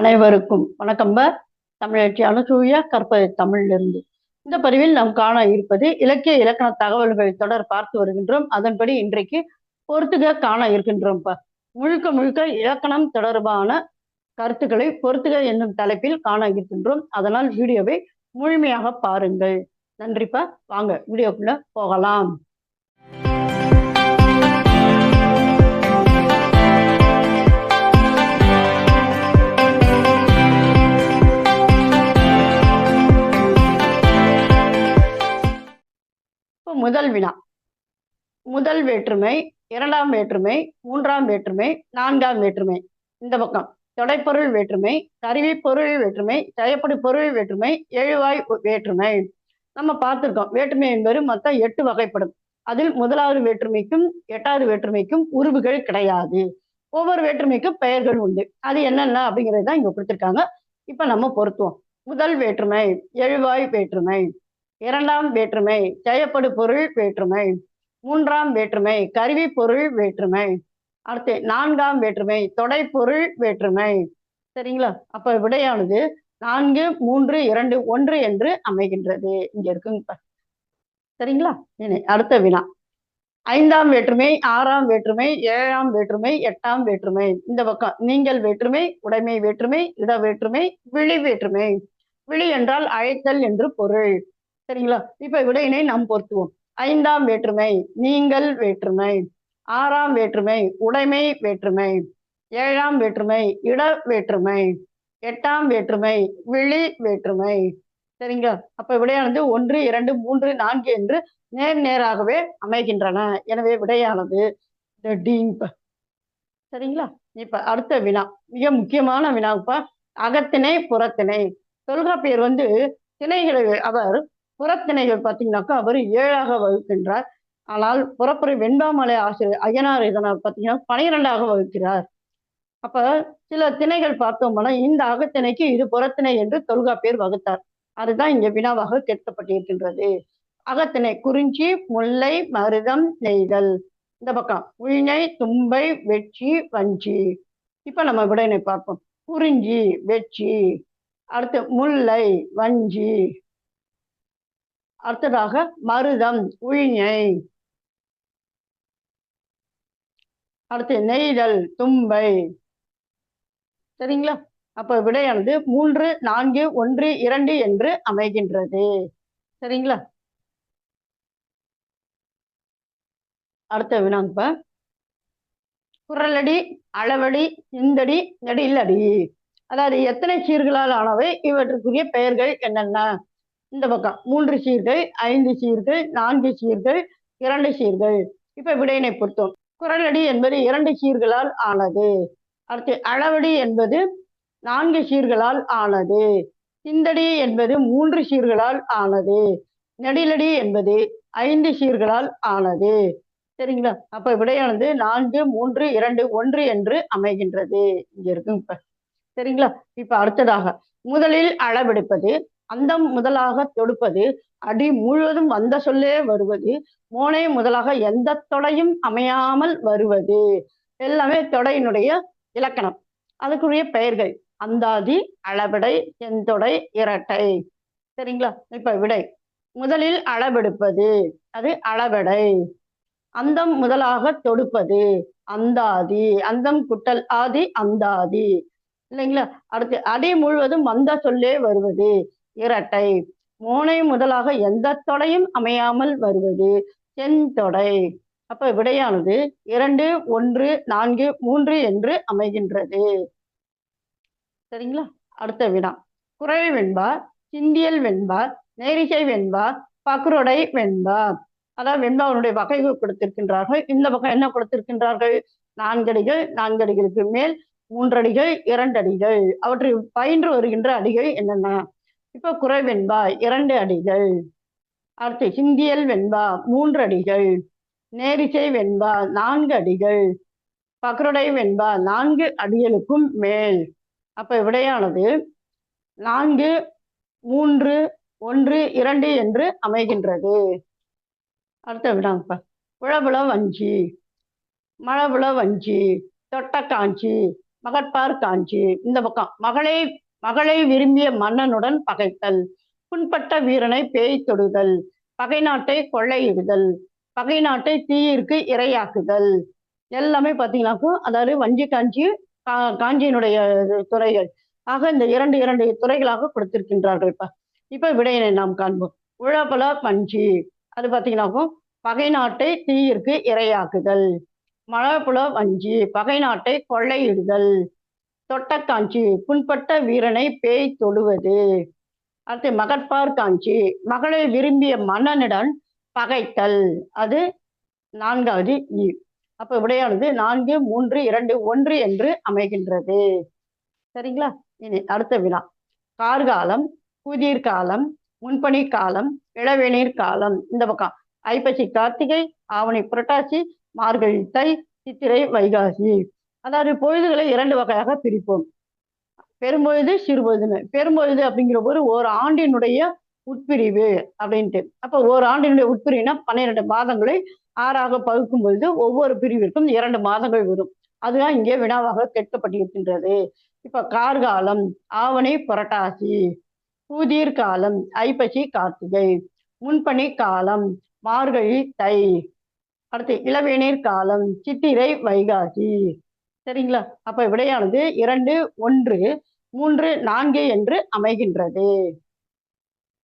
அனைவருக்கும் வணக்கம்ப தமிழச்சி அனுசூயா கற்பது தமிழிலிருந்து. இந்த பதிவில் நாம் காண இருப்பது இலக்கிய இலக்கண தகவல்கள் தொடர் பார்த்து வருகின்றோம். அதன்படி இன்றைக்கு பொறுத்துக காண இருக்கின்றோம்ப்பா முழுக்க முழுக்க இலக்கணம் தொடர்பான கருத்துக்களை பொறுத்துக என்னும் தலைப்பில் காண இருக்கின்றோம். அதனால் வீடியோவை முழுமையாக பாருங்கள். நன்றிப்பா வாங்க வீடியோக்குள்ள போகலாம். இப்போ முதல் வினா. முதல் வேற்றுமை இரண்டாம் வேற்றுமை மூன்றாம் வேற்றுமை நான்காம் வேற்றுமை. இந்த பக்கம். தொடைப்பொருள் வேற்றுமை கருவி பொருள் வேற்றுமை செயப்படு பொருள் வேற்றுமை எழுவாய் வேற்றுமை. நம்ம பார்த்துருக்கோம். வேற்றுமை என்பது மொத்தம் எட்டு வகைப்படும். அதில் முதலாவது வேற்றுமைக்கும் எட்டாவது வேற்றுமைக்கும் உருவுகள் கிடையாது. ஒவ்வொரு வேற்றுமைக்கும் பெயர்கள் உண்டு. அது என்னென்ன அப்படிங்கிறது தான் இங்க கொடுத்துருக்காங்க. இப்ப நம்ம பொருத்துவோம். முதல் வேற்றுமை எழுவாய் வேற்றுமை. இரண்டாம் வேற்றுமை செய்யப்படு பொருள் வேற்றுமை. மூன்றாம் வேற்றுமை கருவி பொருள் வேற்றுமை. அடுத்து நான்காம் வேற்றுமை தொடை பொருள் வேற்றுமை. சரிங்களா? அப்ப விடையானது நான்கு மூன்று இரண்டு ஒன்று என்று அமைகின்றது. இங்க இருக்குங்க சரிங்களா? இனி அடுத்த வினா. ஐந்தாம் வேற்றுமை ஆறாம் வேற்றுமை ஏழாம் வேற்றுமை எட்டாம் வேற்றுமை. இந்த பக்கம் நீங்கள் வேற்றுமை உடைமை வேற்றுமை இட வேற்றுமை விழி வேற்றுமை. விழி என்றால் அழைத்தல் என்று பொருள். சரிங்களா? இப்ப விடையினை நாம் பொருத்துவோம். ஐந்தாம் வேற்றுமை நீங்கள் வேற்றுமை. ஆறாம் வேற்றுமை உடைமை வேற்றுமை. ஏழாம் வேற்றுமை இட வேற்றுமை. எட்டாம் வேற்றுமை விழி வேற்றுமை. சரிங்களா? அப்ப விடையானது ஒன்று இரண்டு மூன்று நான்கு என்று நேர் நேராகவே அமைகின்றன. எனவே விடையானது சரிங்களா? இப்ப அடுத்த வினா மிக முக்கியமான வினாப்பா அகத்திணை புறத்திணை. தொல்காப்பியர் வந்து திணைகளை அவர் புறத்திணைகள் பார்த்தீங்கன்னாக்கா அவர் ஏழாக வகுக்கின்றார். ஆனால் புறப்புரை வெண்பாமலை ஆசிரியர் அய்யனார் இதனால் பார்த்தீங்கன்னா பனிரெண்டாக வகுக்கிறார். அப்ப சில திணைகள் பார்த்தோம்னா இந்த அகத்திணைக்கு இது புறத்திணை என்று தொல்காப்பியர் வகுத்தார். அதுதான் இங்க வினாவாக கேட்கப்பட்டிருக்கின்றது. அகத்திணை குறிஞ்சி முல்லை மருதம் நெய்தல். இந்த பக்கம் உழிஞை தும்பை வெற்றி வஞ்சி. இப்ப நம்ம விடையினை பார்ப்போம். குறிஞ்சி வெற்றி. அடுத்து முல்லை வஞ்சி. அடுத்ததாக மருதம் உழிஞை அடுத்து நெய்தல் தும்பை. சரிங்களா? அப்ப விடையானது மூன்று நான்கு ஒன்று இரண்டு என்று அமைகின்றது. சரிங்களா? அடுத்த வினாப்ப குரலடி அளவடி சிந்தடி நெடில்லடி அதாவது எத்தனை சீர்களால் ஆனவை? இவற்றுக்குரிய பெயர்கள் என்னென்ன? இந்த பக்கம். மூன்று சீர்கள் ஐந்து சீர்கள் நான்கு சீர்கள் இரண்டு சீர்கள். இப்ப விடையினை பொறுத்தோம் குரலடி என்பது இரண்டு சீர்களால் ஆனது. அடுத்து அளவடி என்பது நான்கு சீர்களால் ஆனது. சிந்தடி என்பது மூன்று சீர்களால் ஆனது. நெடிலடி என்பது ஐந்து சீர்களால் ஆனது. சரிங்களா? அப்ப விடையானது நான்கு மூன்று இரண்டு ஒன்று என்று அமைகின்றது. இங்க இருக்கு இப்ப. சரிங்களா? இப்ப அடுத்ததாக. முதலில் அளவெடுப்பது அந்தம் முதலாக தொடுப்பது அடி முழுவதும் வந்த சொல்லே வருவது மோனை முதலாக எந்த தொடையும் அமையாமல் வருவது. எல்லாமே தொடையினுடைய இலக்கணம். அதுக்குரிய பெயர்கள் அந்தாதி அளவிடை செந்தொடை இரட்டை. சரிங்களா? இப்ப விடை. முதலில் அளவெடுப்பது அது அளவெடை. அந்தம் முதலாக தொடுப்பது அந்தாதி. அந்தம் குட்டல் ஆதி அந்தாதி. இல்லைங்களா? அடுத்து அடி முழுவதும் வந்த சொல்லே வருவது இரட்டை. மூனை முதலாக எந்த தொடையும் அமையாமல் வருவது? செந்தொடை அப்ப விடையானது இரண்டு ஒன்று நான்கு மூன்று என்று அமைகின்றது. சரிங்களா? அடுத்த வினா. குரல் வெண்பார் சிந்தியல் வெண்பார் நேரிகை வெண்பார் பக்ருடை வெண்பார் அதாவது வெண்பாவனுடைய வகைகள் கொடுத்திருக்கின்றார்கள். இந்த பக்கம் என்ன கொடுத்திருக்கின்றார்கள்? நான்கடிகள் நான்கடிகளுக்கு மேல் மூன்றடிகள் இரண்டடிகள். அவற்றில் பயின்று வருகின்ற அடிகள் என்னென்ன? இப்ப குறை வெண்பா இரண்டு அடிகள். அடுத்து சிந்தியல் வெண்பா மூன்று அடிகள். நேரிசை வெண்பா நான்கு அடிகள். பக்ருடை வெண்பா நான்கு அடிகளுக்கும் மேல். அப்ப விடையானது நான்கு மூன்று ஒன்று இரண்டு என்று அமைகின்றது. அடுத்த விடாங்கப்பா உழவுல வஞ்சி மழவுல வஞ்சி தொட்ட காஞ்சி மகட்பார் காஞ்சி. இந்த பக்கம் மகளை மகளை விரும்பிய மன்னனுடன் பகைத்தல். புண்பட்ட வீரனை பேய் தொடுதல். பகை நாட்டை கொள்ளையிடுதல் பகை நாட்டை தீயிற்கு இரையாக்குதல். எல்லாமே பார்த்தீங்கன்னாக்கும் அதாவது வஞ்சி காஞ்சி கா காஞ்சியினுடைய துறைகள். ஆக இந்த இரண்டு இரண்டு துறைகளாக கொடுத்திருக்கின்றார்கள் இப்ப இப்ப விடையினை நாம் காண்போம். உழபல பஞ்சி. அது பார்த்தீங்கன்னாக்கும் பகை நாட்டை தீயிற்கு இரையாக்குதல். மழப்புல வஞ்சி. பகை நாட்டை கொள்ளையிடுதல் தொட்டக்காஞ்சி புண்பட்ட வீரனை பேய் தொடுவது அடுத்து மகட்பார் காஞ்சி மகளை விரும்பிய மன்னனுடன் பகைத்தல். அது நான்காவது இ. அப்ப விடையானது நான்கு மூன்று இரண்டு ஒன்று என்று அமைகின்றது. சரிங்களா? இனி அடுத்த வினா. கார்காலம் புதிர் காலம் முன்பனி காலம் இளவேநீர் காலம். இந்த பக்கம். ஐப்பசி கார்த்திகை ஆவணி புரட்டாசி மார்கழி தை சித்திரை வைகாசி. அதாவது பொழுதுகளை இரண்டு வகையாக பிரிப்போம். பெரும்பொழுது சிறுபொழுதுன்னு பெரும்பொழுது அப்படிங்கிற ஒரு ஒரு ஆண்டினுடைய உட்பிரிவு அப்படின்ட்டு. அப்போ ஒரு ஆண்டினுடைய உட்பிரிவுனா பன்னிரெண்டு மாதங்களை ஆறாக பகுக்கும் பொழுது ஒவ்வொரு பிரிவிற்கும் இரண்டு மாதங்கள் வரும். அதுதான் இங்கே வினாவாக கேட்கப்பட்டிருக்கின்றது. இப்ப கார்காலம் ஆவணி புரட்டாசி பூதீர் காலம் ஐப்பசி கார்த்திகை முன்பனி காலம் மார்கழி தை அடுத்து இளவேநீர் காலம் சித்திரை வைகாசி சரிங்களா? அப்ப விடையானது இரண்டு ஒன்று மூன்று நான்கு என்று அமைகின்றது.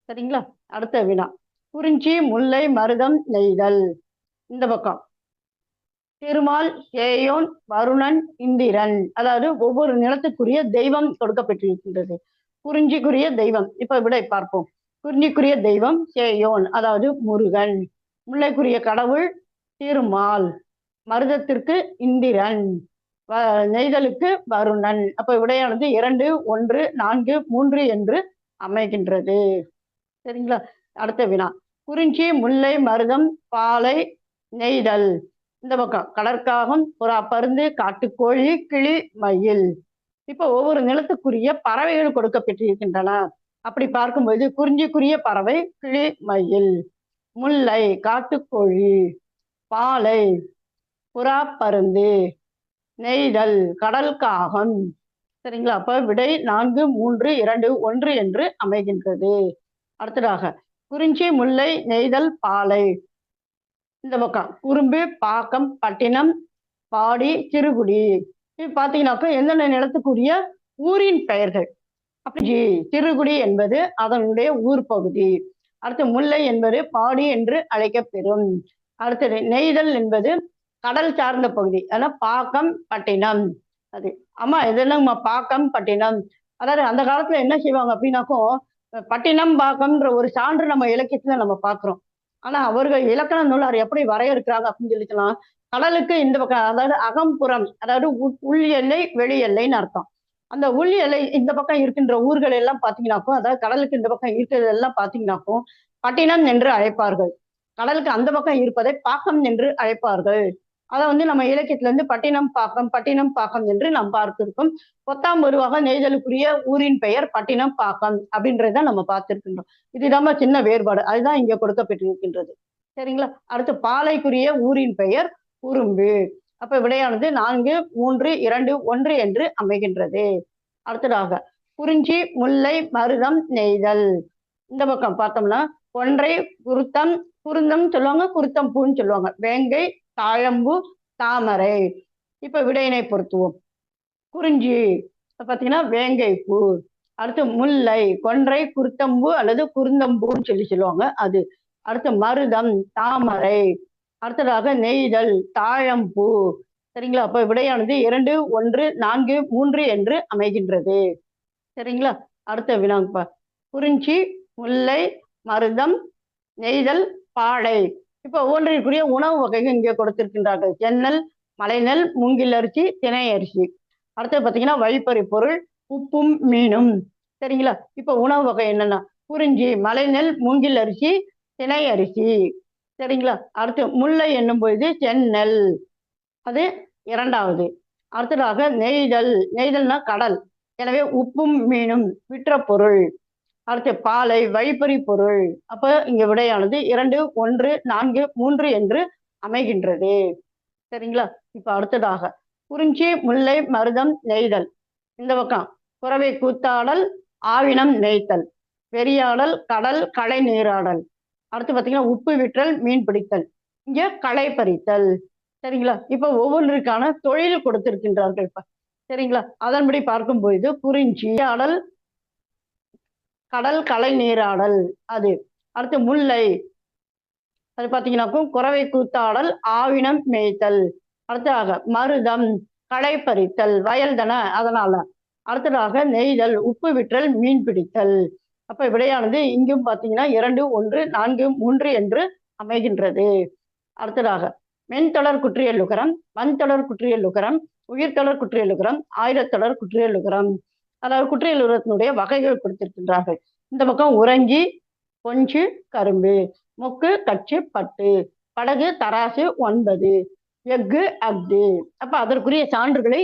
சரிங்களா? அடுத்த வினா. குறிஞ்சி முல்லை மருதம் நெய்தல். இந்த பக்கம். திருமால் சேயோன் வருணன் இந்திரன். அதாவது ஒவ்வொரு நிலத்துக்குரிய தெய்வம் கொடுக்கப்பட்டிருக்கின்றது. குறிஞ்சிக்குரிய தெய்வம். இப்ப விடை பார்ப்போம். குறிஞ்சிக்குரிய தெய்வம் சேயோன் அதாவது முருகன். முல்லைக்குரிய கடவுள் திருமால். மருதத்திற்கு இந்திரன். நெய்தலுக்கு வருணன் அப்ப விடையானது இரண்டு ஒன்று நான்கு மூன்று என்று அமைகின்றது. சரிங்களா? அடுத்த வினா. குறிஞ்சி முல்லை மருதம் பாலை நெய்தல். இந்த பக்கம். கடற்காகம் புறா பருந்து காட்டுக்கோழி கிளி மயில். இப்ப ஒவ்வொரு நிலத்துக்குரிய பறவைகள் கொடுக்கப்பட்டிருக்கின்றன. அப்படி பார்க்கும்போது குறிஞ்சிக்குரிய பறவை கிளி மயில். முல்லை காட்டுக்கோழி. பாலை புறா பருந்து நெய்தல் கடல் காகம். சரிங்களா? அப்ப விடை நான்கு மூன்று இரண்டு ஒன்று என்று அமைகின்றது. அடுத்ததாக குறிஞ்சி முல்லை நெய்தல் பாலை. இந்த பக்கம் குறும்பு பாக்கம் பட்டினம் பாடி சிறுகுடி இது பார்த்தீங்கன்னாக்கா எந்தெந்த நிலத்துக்குரிய ஊரின் பெயர்கள்? அப்படி சிறுகுடி என்பது அதனுடைய ஊர் பகுதி. அடுத்து முல்லை என்பது பாடி என்று அழைக்கப்பெறும். அடுத்தது நெய்தல் என்பது கடல் சார்ந்த பகுதி அதான் பாக்கம் பட்டினம். அது. ஆமா இதெல்லாம் பாக்கம் பட்டினம். அதாவது அந்த காலத்துல என்ன செய்வாங்க அப்படின்னாக்கும் பட்டினம் பாக்கம்ன்ற ஒரு சான்று நம்ம இலக்கியத்துல நம்ம பாக்குறோம். ஆனா அவர்கள் இலக்கண நூலார் எப்படி வரையறுக்கிறாங்க அப்படின்னு சொல்லிக்கலாம் கடலுக்கு இந்த பக்கம் அதாவது அகம்புறம் அதாவது உள் எல்லை வெளி எல்லைன்னு அர்த்தம். அந்த உள் எல்லை இந்த பக்கம் இருக்கின்ற ஊர்கள் எல்லாம் பாத்தீங்கன்னாக்கும் அதாவது கடலுக்கு இந்த பக்கம் இருக்கிறது எல்லாம் பாத்தீங்கன்னாக்கும் பட்டினம் என்று அழைப்பார்கள். கடலுக்கு அந்த பக்கம் இருப்பதை பாக்கம் என்று அழைப்பார்கள். அதை வந்து நம்ம இலக்கியத்துல இருந்து பட்டினம் பாக்கம் பட்டினம் பாக்கம் என்று நாம் பார்த்திருக்கோம். பொத்தாம் உருவாக நெய்தலுக்குரிய ஊரின் பெயர் பட்டினம் பாக்கம் அப்படின்றத நம்ம பார்த்திருக்கின்றோம். இதுதான் சின்ன வேறுபாடு. அதுதான் இங்க கொடுக்கப்பட்டிருக்கின்றது. சரிங்களா? அடுத்து பாலைக்குரிய ஊரின் பெயர் குறும்பு அப்ப விடையானது நான்கு மூன்று இரண்டு ஒன்று என்று அமைகின்றது. அடுத்ததாக குறிஞ்சி முல்லை மருதம் நெய்தல். இந்த பக்கம் பார்த்தோம்னா ஒன்றை குருத்தம் குருந்தம் சொல்லுவாங்க குருத்தம் பூன்னு சொல்லுவாங்க. வேங்கை தாழம்பு தாமரை. இப்ப விடையினை பொருத்துவோம் குறிஞ்சி பார்த்தீங்கன்னா வேங்கை பூ அடுத்து முல்லை கொன்றை குருத்தம்பூ அல்லது குருந்தம்பூன்னு சொல்லி சொல்லுவாங்க அது. அடுத்து மருதம் தாமரை. அடுத்ததாக நெய்தல் தாழம்பூ. சரிங்களா? அப்ப விடையானது இரண்டு ஒன்று நான்கு மூன்று என்று அமைகின்றது. சரிங்களா? அடுத்த வினாப்பா குறிஞ்சி முல்லை மருதம் நெய்தல் பாடை. இப்ப ஒவ்வொன்றிற்குரிய உணவு வகைகள் இங்கே கொடுத்திருக்கின்றார்கள். சென்னல் மலைநெல் மூங்கில் அரிசி தினை அரிசி. அடுத்தது பார்த்தீங்கன்னா வழிப்பறி பொருள் உப்பும் மீனும். சரிங்களா? இப்ப உணவு வகை என்னன்னா குறிஞ்சி மலைநெல் மூங்கில் அரிசி தினை அரிசி. சரிங்களா? அடுத்து முல்லை என்னும் பொழுது சென்னல் அது இரண்டாவது. அடுத்ததாக நெய்தல். நெய்தல்னா கடல். எனவே உப்பும் மீனும் விற்ற பொருள். அடுத்து பாலை வழிப்பறி பொருள். அப்ப இங்க விடையானது இரண்டு ஒன்று நான்கு மூன்று என்று அமைகின்றது. சரிங்களா? இப்ப அடுத்ததாக குறிஞ்சி முல்லை மருதம் நெய்தல். இந்த பக்கம் குறவை கூத்தாடல் ஆவினம் நெய்த்தல். வெறியாடல் கடல் களை நீராடல். அடுத்து பார்த்தீங்கன்னா உப்பு விற்றல் மீன் பிடித்தல். இங்க களை பறித்தல். சரிங்களா? இப்ப ஒவ்வொன்றுக்கான தொழில் கொடுத்திருக்கின்றார்கள் இப்ப. சரிங்களா? அதன்படி பார்க்கும்போது குறிஞ்சி ஆடல் கடல் கலை நீராடல் அது. அடுத்து முல்லை. அது பார்த்தீங்கன்னாக்கும் குறவை கூத்தாடல் ஆவினம் மேய்த்தல். அடுத்ததாக மருதம் களை பறித்தல் வயல் தானே அதனால. அடுத்ததாக நெய்தல் உப்பு விற்றல் மீன் பிடித்தல். அப்ப விடையானது இங்கும் பார்த்தீங்கன்னா இரண்டு ஒன்று நான்கு மூன்று என்று அமைகின்றது. அடுத்ததாக மென்தொடர் குற்றியல் குற்றியலுகரம் வன்தொடர் குற்றியலுகரம் உயிர்த்தொடர் குற்றியலுகரம் ஆயிரத்தொடர் குற்றியலுகரம் அதாவது குற்றியலுகரத்தினுடைய வகைகள் கொடுத்திருக்கின்றார்கள். இந்த பக்கம் உறஞ்சி கொஞ்சு கரும்பு மொக்கு கச்சு பட்டு படகு தராசு ஒன்பது எஃகு அஃது. அப்ப அதற்குரிய சான்றுகளை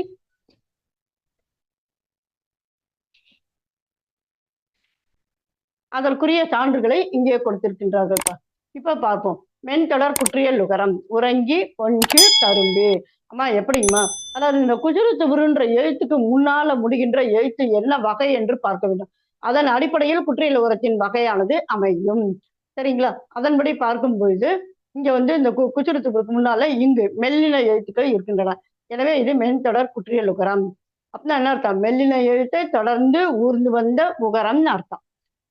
அதற்குரிய சான்றுகளை இங்கே கொடுத்திருக்கின்றார்கள் இப்ப பார்ப்போம். மென்தொடர் குற்றியல் உகரம். உறங்கி கொஞ்சு கரும்பு. அம்மா எப்படிங்கம்மா அதாவது இந்த குஜுரு துபுருன்ற எழுத்துக்கு முன்னால முடிகின்ற எழுத்து என்ன வகை என்று பார்க்க வேண்டும். அதன் அடிப்படையில் குற்றியல் உரத்தின் வகையானது அமையும். சரிங்களா? அதன்படி பார்க்கும் பொழுது இங்க வந்து இந்த கு குச்சுரு துபுருக்கு முன்னால இங்கு மெல்லின எழுத்துக்கள் இருக்கின்றன. எனவே இது மென்தொடர் குற்றியல் உகரம். அப்படின்னா என்ன அர்த்தம்? மெல்லின எழுத்தை தொடர்ந்து ஊர்ந்து வந்த உகரம்னு அர்த்தம்.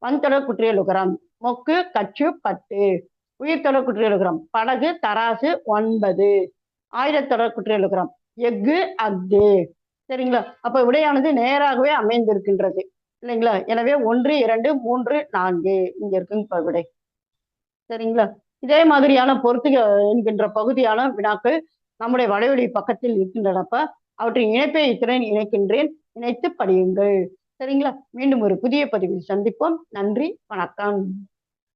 வன்தொடர் குற்றியல் உகரம். மொக்கு கச்சு பத்து உயிர்த்தொடர் குற்றியலுகரம் படகு தராசு ஒன்பது. ஆயிரத்தொடர் குற்றியலுகரம் எஃகு அஃது. சரிங்களா? அப்ப விடையானது நேராகவே அமைந்திருக்கின்றது. இல்லைங்களா? எனவே ஒன்று இரண்டு மூன்று நான்கு. இங்க இருக்குங்க விடை. சரிங்களா? இதே மாதிரியான பொறுத்துக என்கின்ற பகுதியான வினாக்கள் நம்முடைய வலைவழி பக்கத்தில் இருக்கின்றனப்ப அவற்றின் இணைப்பை இத்திறன் இணைக்கின்றேன். இணைத்து படியுங்கள். சரிங்களா? மீண்டும் ஒரு புதிய பதிவில் சந்திப்போம். நன்றி வணக்கம்.